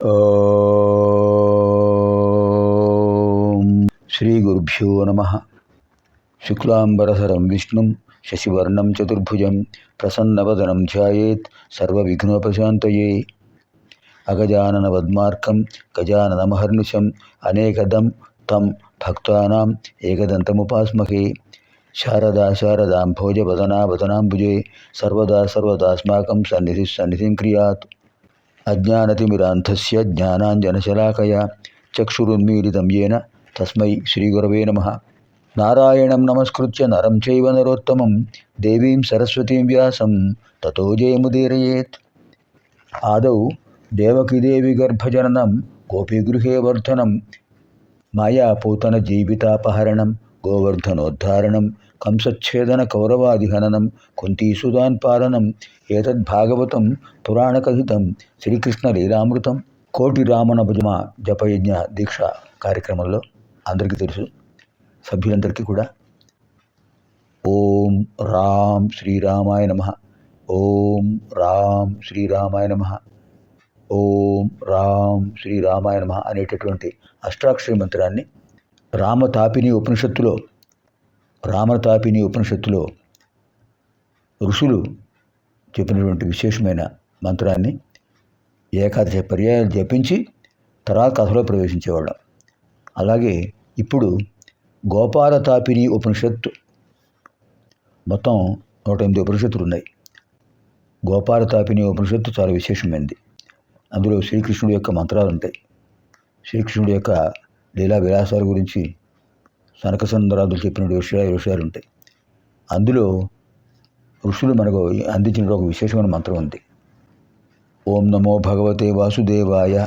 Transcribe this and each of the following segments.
ఓం శ్రీ గురుభ్యో నమ శుక్లాంబరధరం విష్ణుం శశివర్ణం చతుర్భుజం ప్రసన్నవదనం ధ్యాయేత్ సర్వవిఘ్నోపశాంతయే అగజాననవద్మార్కం గజాననమహర్నిశం అనేకదం తం భక్తానాం ఏకదంతముపాస్మహే శారదా శారదాం భోజవదనా వదనాంబుజే సర్వదా సర్వదాస్మాకం సన్నిధి సన్నిధిం క్రియాత్ అజ్ఞానతిమిరాంధస్య జ్ఞానాంజనశలాకయ చక్షురున్మీలితం येन తస్మై శ్రీగురవే నమ. నారాయణం నమస్కృత్య నరం చైవ నరోత్తమం దేవీం సరస్వతీం వ్యాసం తతో జయముదీరయేత్. ఆదౌ దేవకిదేవి గర్భజననం గోపీగృహే వర్ధనం. మాయాపూతన జీవితాపహరణం గోవర్ధనోద్ధారణం కంసచ్ఛేదన కౌరవాదిహననం కుంతీసుదాన్ పాలనం ఏతద్భాగవతం పురాణకథితం శ్రీకృష్ణ లీలామృతం కోటి రామణ భుజమ జపయజ్ఞ దీక్ష కార్యక్రమంలో అందరికీ తెలుసు. సభ్యులందరికీ కూడా ఓం రామ్ శ్రీరామాయ నమ. ఓం రామ్ శ్రీరామాయ నమ. ఓం రామ్ శ్రీరామాయ నమ అనేటటువంటి అష్టాక్షరి మంత్రాన్ని రామతాపిని ఉపనిషత్తులో రామతాపిని ఉపనిషత్తులో ఋషులు చెప్పినటువంటి విశేషమైన మంత్రాన్ని ఏకాదశ పర్యాయాలు జపించి తర్వాత కథలో ప్రవేశించేవాళ్ళం. అలాగే ఇప్పుడు గోపాలతాపిని ఉపనిషత్తు మొత్తం నూట ఎనిమిది ఉపనిషత్తులు ఉన్నాయి గోపాలతాపిని ఉపనిషత్తు చాలా విశేషమైనది అందులో శ్రీకృష్ణుడి యొక్క మంత్రాలు ఉంటాయి శ్రీకృష్ణుడి యొక్క లీలా విలాసాల గురించి సనకసుందరాదులు చెప్పిన విషయాలు విషయాలు ఉంటాయి. అందులో ఋషులు మనకు అందించిన ఒక విశేషమైన మంత్రం ఉంది. ఓం నమో భగవతే వాసుదేవాయ.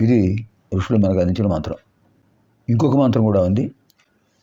ఇది ఋషులు మనకు అందించిన మంత్రం. ఇంకొక మంత్రం కూడా ఉంది.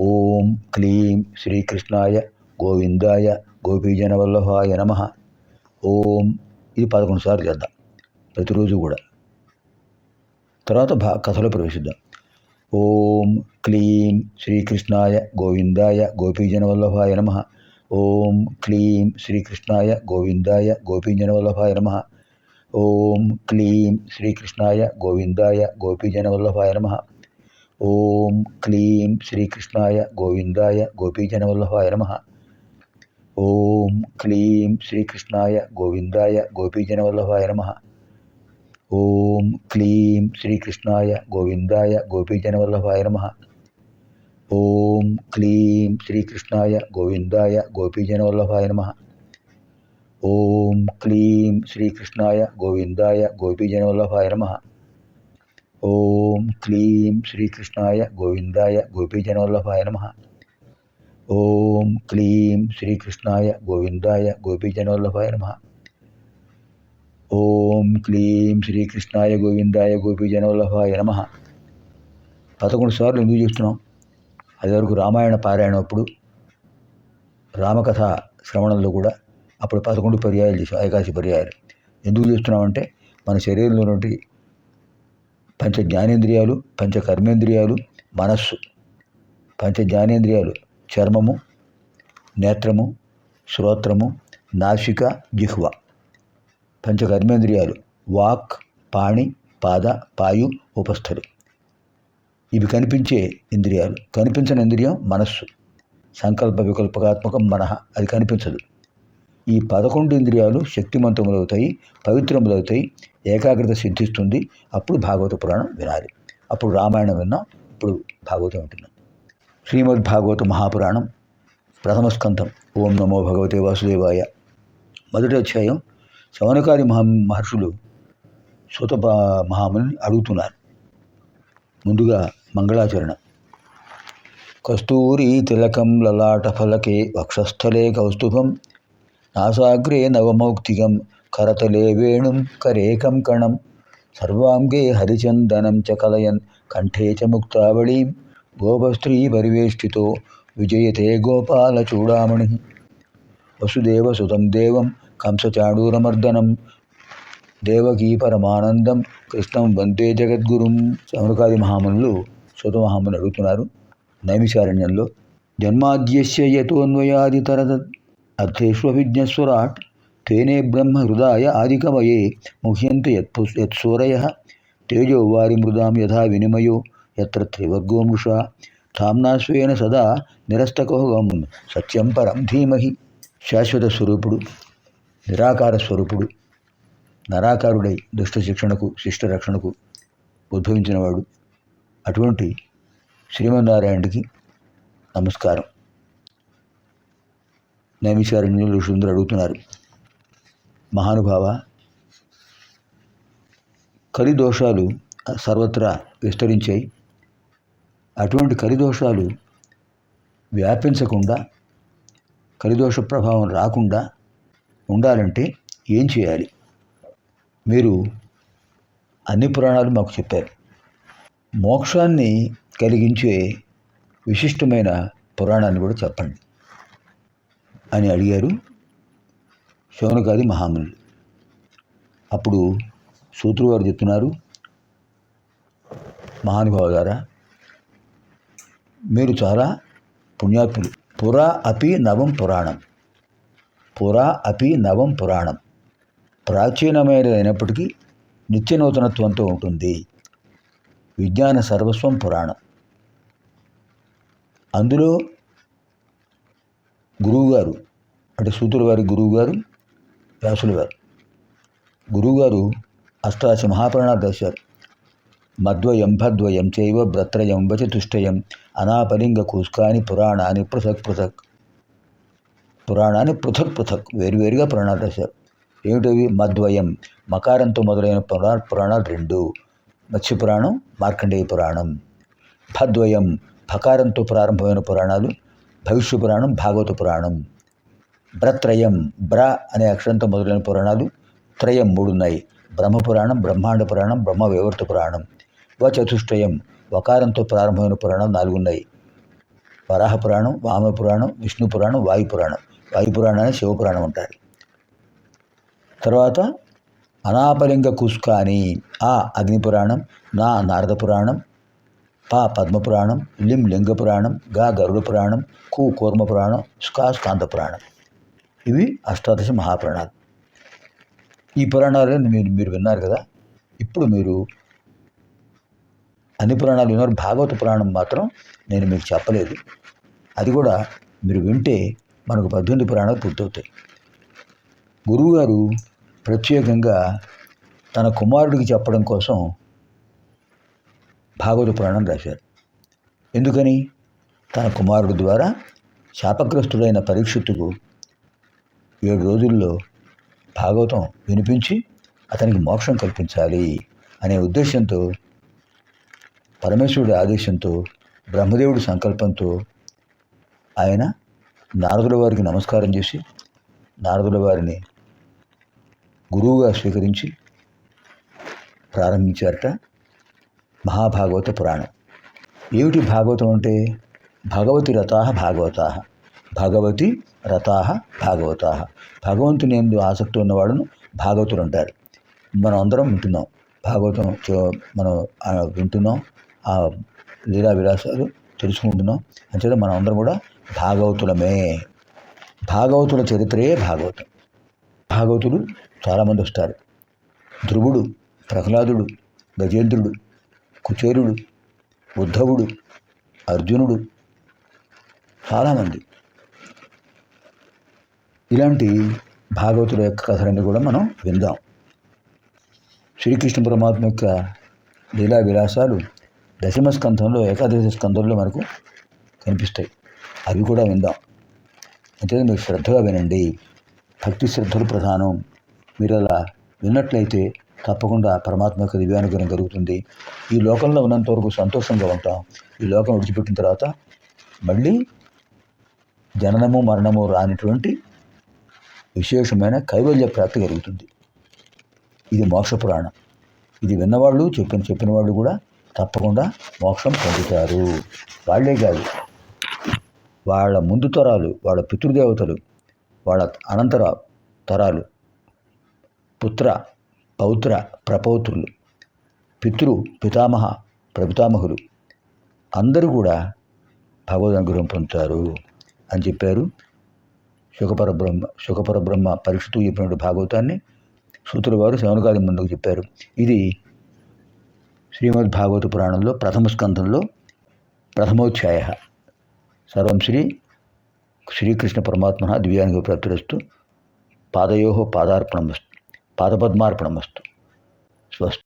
ఓం క్లీం శ్రీకృష్ణాయ గోవిందాయ గోపీజనవల్లభాయ నమ. ఓం ఇది పదకొండు సార్లు చేద్దాం. ప్రతిరోజు కూడా. తర్వాత భా కథలో ప్రవేశిద్దాం. ఓం క్లీం శ్రీకృష్ణాయ గోవిందాయ గోపీజనవల్లభాయ నమ. ఓం క్లీం శ్రీకృష్ణాయ గోవిందాయ గోపీజనవల్లభాయ నమ. ఓం క్లీం శ్రీకృష్ణాయ గోవిందాయ గోపీజనవల్లభాయ నమ. ఓం క్లీం శ్రీకృష్ణాయ గోవిందాయ గోపీజనవల్లభాయ నమ. ఓం క్లీం శ్రీకృష్ణాయ గోవిందాయ గోపీజనవల్లభాయ నమ. ఓం క్లీం శ్రీకృష్ణాయ గోవిందాయ గోపీజన వల్లభాయ నమ ఓం క్లీం శ్రీకృష్ణాయ గోవిందాయ గోపీజన వల్లభాయ నమ ఓం క్లీం శ్రీకృష్ణాయ గోవిందాయ గోపీజన వల్లభాయ నమ ఓం క్లీం శ్రీకృష్ణాయ గోవిందాయ గోపీజన వల్లభాయ నమ ఓం క్లీం శ్రీకృష్ణాయ గోవిందాయ గోపీజన వల్లభాయ నమ ఓం క్లీం శ్రీకృష్ణాయ గోవిందాయ గోపి వల్లభాయ నమ. పదకొండు సార్లు ఎందుకు చూస్తున్నాం అదివరకు రామాయణ పారాయణం అప్పుడు రామకథ శ్రవణంలో కూడా అప్పుడు పదకొండు పర్యాయాలు చేసాం ఏకాశి పర్యాయాలు. ఎందుకు చేస్తున్నామంటే మన శరీరంలో నుండి పంచ జ్ఞానేంద్రియాలు పంచ కర్మేంద్రియాలు మనస్సు పంచ జ్ఞానేంద్రియాలు చర్మము నేత్రము శ్రోత్రము నాసిక జిహ్వ పంచకర్మేంద్రియాలు వాక్ పాణి పాద పాయు ఉపస్థలు. ఇవి కనిపించే ఇంద్రియాలు. కనిపించని ఇంద్రియం మనస్సు. సంకల్ప వికల్పకాత్మకం మనః. అది కనిపించదు. ఈ పదకొండు ఇంద్రియాలు శక్తిమంతములవుతాయి పవిత్రములవుతాయి ఏకాగ్రత సిద్ధిస్తుంది. అప్పుడు భాగవత పురాణం వినాలి. అప్పుడు రామాయణం విన్నాం. ఇప్పుడు భాగవతం వింటున్నాం. శ్రీమద్ భాగవత మహాపురాణం. ప్రథమ స్కంధం. ఓం నమో భగవతే వాసుదేవాయ. మొదటి అధ్యాయం శవనకారి మహా మహర్షులు సుత మహాముని అడుగుతున్నారు. ముందుగా మంగళాచరణ. కస్తూరి తిలకం లలాట ఫలకే వక్షస్థలే కౌస్తుభం నాసాగ్రే నవమౌక్తికం కరతలే వేణుం కరేకం కణం సర్వాంగే హరిచందనం చ కలయన్ కంఠే చ ముక్తావళీం గోపస్త్రీ పరివేష్టితో విజయతే గోపాలచూడామణి వసుదేవసుతం దేవం కంసచాడూరమర్దనం. దేవకీ పరమానందం. కృష్ణం వందే జగద్గురుం. శౌనకాది మహామునులు సుత మహాముని అడుగుతున్నారు. నైమిషారణ్యంలో జన్మాద్యస్య యతోన్వయాదితరద అర్థేష్వభిజ్ఞస్వరాట్ తేనే బ్రహ్మ హృదయ ఆదికమయే. ముహ్యంత యత్పు యత్సూరయ. తేజో వారి మృదాం యథా వినిమయో. ఎత్ర త్రివర్గో మృషా ధామ్నాశ్వేన సదా నిరస్తకోహం సత్యం పరం ధీమహి. శాశ్వత స్వరూపుడు. నిరాకార స్వరూపుడు నరాకారుడై దుష్ట శిక్షణకు శిష్ట రక్షణకు ఉద్భవించినవాడు. అటువంటి శ్రీమన్నారాయణుడికి నమస్కారం. నైమిషారణ్యులు ఋషులందరూ అడుగుతున్నారు మహానుభావ కలిదోషాలు సర్వత్రా విస్తరించాయి. అటువంటి కలిదోషాలు వ్యాపించకుండా కలిదోష ప్రభావం రాకుండా ఉండాలంటే ఏం చేయాలి? మీరు అన్ని పురాణాలు మాకు చెప్పారు. మోక్షాన్ని కలిగించే విశిష్టమైన పురాణాన్ని కూడా చెప్పండి అని అడిగారు శౌనకాది మహామునులు అప్పుడు సూత్రువారు చెప్తున్నారు మహానుభావ గారా మీరు చాలా పుణ్యాత్ములు. పురా అపి నవం పురాణం. పురా అపి నవం పురాణం. ప్రాచీనమైనదైనప్పటికీ నిత్య నూతనత్వంతో ఉంటుంది. విజ్ఞాన సర్వస్వం పురాణం. అందులో గురువుగారు అంటే సూతుల వారి గురువుగారు వ్యాసుల వారు. గురువుగారు అష్టాదశ మహాప్రాణాలు రాశారు మధ్వయం భద్వయం చైవ భ్రత్రయం వచతుష్టయం అనాపలింగ కూస్కాని పురాణాన్ని పృథక్ పృథక్ పురాణాన్ని పృథక్ పృథక్ వేరువేరుగా పురాణాలు రాశారు. ఏమిటవి? మద్వయం. మకారంతో మొదలైన పురా పురాణాలు రెండు. మత్స్య పురాణం మార్కండేయ పురాణం. భద్వయం భకారంతో ప్రారంభమైన పురాణాలు. భవిష్య పురాణం భాగవత పురాణం. బ్రత్రయం. బ్ర అనే అక్షరంతో మొదలైన పురాణాలు. త్రయం మూడు ఉన్నాయి. బ్రహ్మపురాణం బ్రహ్మాండ పురాణం బ్రహ్మ వివర్త పురాణం. వచతుష్టయం. వకారంతో ప్రారంభమైన పురాణం నాలుగు ఉన్నాయి. వరాహ పురాణం వామ పురాణం విష్ణు పురాణం వాయు పురాణం. వాయు పురాణాన్ని శివపురాణం అంటారు. తర్వాత అనాపలింగ కుస్కాని ఆ అగ్ని పురాణం నా నారద పురాణం పా పద్మ పురాణం లిం లింగ పురాణం గా గరుడ పురాణం కు కూర్మ పురాణం స్కా స్కాంత పురాణం ఇవి అష్టాదశ మహాపురాణాలు. ఈ పురాణాలను మీరు మీరు విన్నారు కదా? ఇప్పుడు మీరు అన్ని పురాణాలు విన్నారు. భాగవత పురాణం మాత్రం నేను మీకు చెప్పలేదు. అది కూడా మీరు వింటే మనకు పద్దెనిమిది పురాణాలు పూర్తవుతాయి. గురువుగారు ప్రత్యేకంగా తన కుమారుడికి చెప్పడం కోసం భాగవత పురాణం రాశారు. ఎందుకని? తన కుమారుడు ద్వారా శాపగ్రస్తుడైన పరీక్షిత్తుకు ఏడు రోజుల్లో భాగవతం వినిపించి అతనికి మోక్షం కల్పించాలి అనే ఉద్దేశంతో పరమేశ్వరుడి ఆదేశంతో బ్రహ్మదేవుడి సంకల్పంతో ఆయన నారదుల వారికి నమస్కారం చేసి నారదుల వారిని గురువుగా స్వీకరించి ప్రారంభించారట మహాభాగవత పురాణం. ఏమిటి భాగవతం అంటే? భగవతి రథాహ భాగవతా భగవతి రథాహ భాగవతా. భగవంతుని ఎందు ఆసక్తి ఉన్నవాడును భాగవతులు అంటారు. మనం అందరం వింటున్నాం భాగవతం మనం ఆ, వింటున్నాం ఆ లీలా విలాసాలు తెలుసుకుంటున్నాం. అంతేత మనం అందరం కూడా భాగవతులమే. భాగవతుల చరిత్రయే భాగవతం. భాగవతులు చాలామంది వస్తారు. ధ్రువుడు ప్రహ్లాదుడు గజేంద్రుడు కుచేరుడు ఉద్ధవుడు అర్జునుడు చాలామంది. ఇలాంటి భాగవతుల యొక్క కథలన్నీ కూడా మనం విందాం. శ్రీకృష్ణ పరమాత్మ యొక్క లీలా విలాసాలు దశమ స్కంధంలో ఏకాదశి స్కంధంలో మనకు కనిపిస్తాయి. అవి కూడా విందాం. అంతే మీరు శ్రద్ధగా వినండి. భక్తి శ్రద్ధలు ప్రధానం. మీరు అలా విన్నట్లయితే తప్పకుండా పరమాత్మ యొక్క దివ్యానుగ్రహం కలుగుతుంది. ఈ లోకంలో ఉన్నంత వరకు సంతోషంగా ఉంటాం. ఈ లోకం విడిచిపెట్టిన తర్వాత మళ్ళీ జననము మరణము రానిటువంటి విశేషమైన కైవల్య ప్రాప్తి కలుగుతుంది. ఇది మోక్ష పురాణం. ఇది విన్నవాళ్ళు చెప్పిన చెప్పిన వాళ్ళు కూడా తప్పకుండా మోక్షం పొందుతారు. వాళ్ళే కాదు. వాళ్ళ ముందు తరాలు వాళ్ళ పితృదేవతలు వాళ్ళ అనంతర తరాలు పుత్ర పౌత్ర ప్రపౌత్రులు పితృ పితామహ ప్రపితామహులు. అందరూ కూడా భగవద్ అనుగ్రహం పొందుతారు అని చెప్పారు. శుకపర బ్రహ్మ శుకపర బ్రహ్మ పరీక్షతో చెప్పినటువంటి భాగవతాన్ని సూత్రుల వారు శవనకాలం ముందుకు చెప్పారు. ఇది శ్రీమద్ భాగవత పురాణంలో ప్రథమ స్కంధంలో ప్రథమోధ్యాయ. సర్వం శ్రీ శ్రీకృష్ణ పరమాత్మ దివ్యానికి ప్రాప్తిరస్తు. పాదయో పాదార్పణమస్తు. పాదపద్మార్పణమస్తు. స్వస్తి.